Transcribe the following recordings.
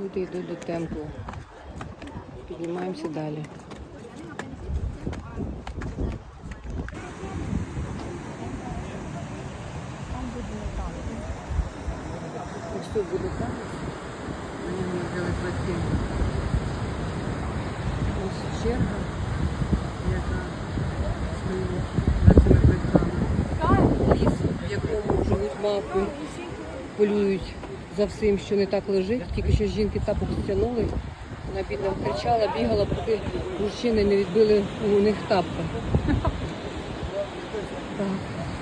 Люди йдуть до темплу. Піднімаємося далі. Ось тут буде танець. Мені взяли квитки. Ось черга, яка стоїть за цими квитками. Ліс, в якому живуть мавпи, полюють за всім, що не так лежить. Тільки що жінки тапок стягнули. Вона бідна кричала, бігала, поки мужчини не відбили у них тапка. Так.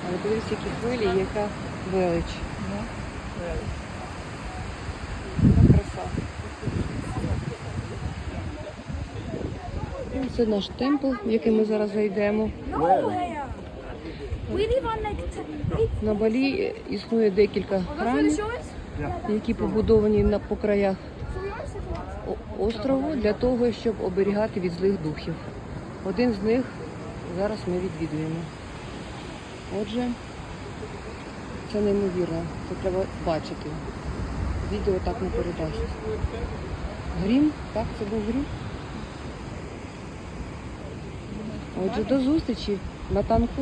Але подивіться, які хвилі, яка велич. Краса. Ну, Це наш темпл, в який ми зараз зайдемо. На Балі існує декілька храмів. Які побудовані на по краях острову для того, щоб оберігати від злих духів. Один з них зараз ми відвідуємо. Отже, це неймовірно. Це треба бачити. Відео так не передасть. Грім? Так, це був грім. Отже, до зустрічі на танку.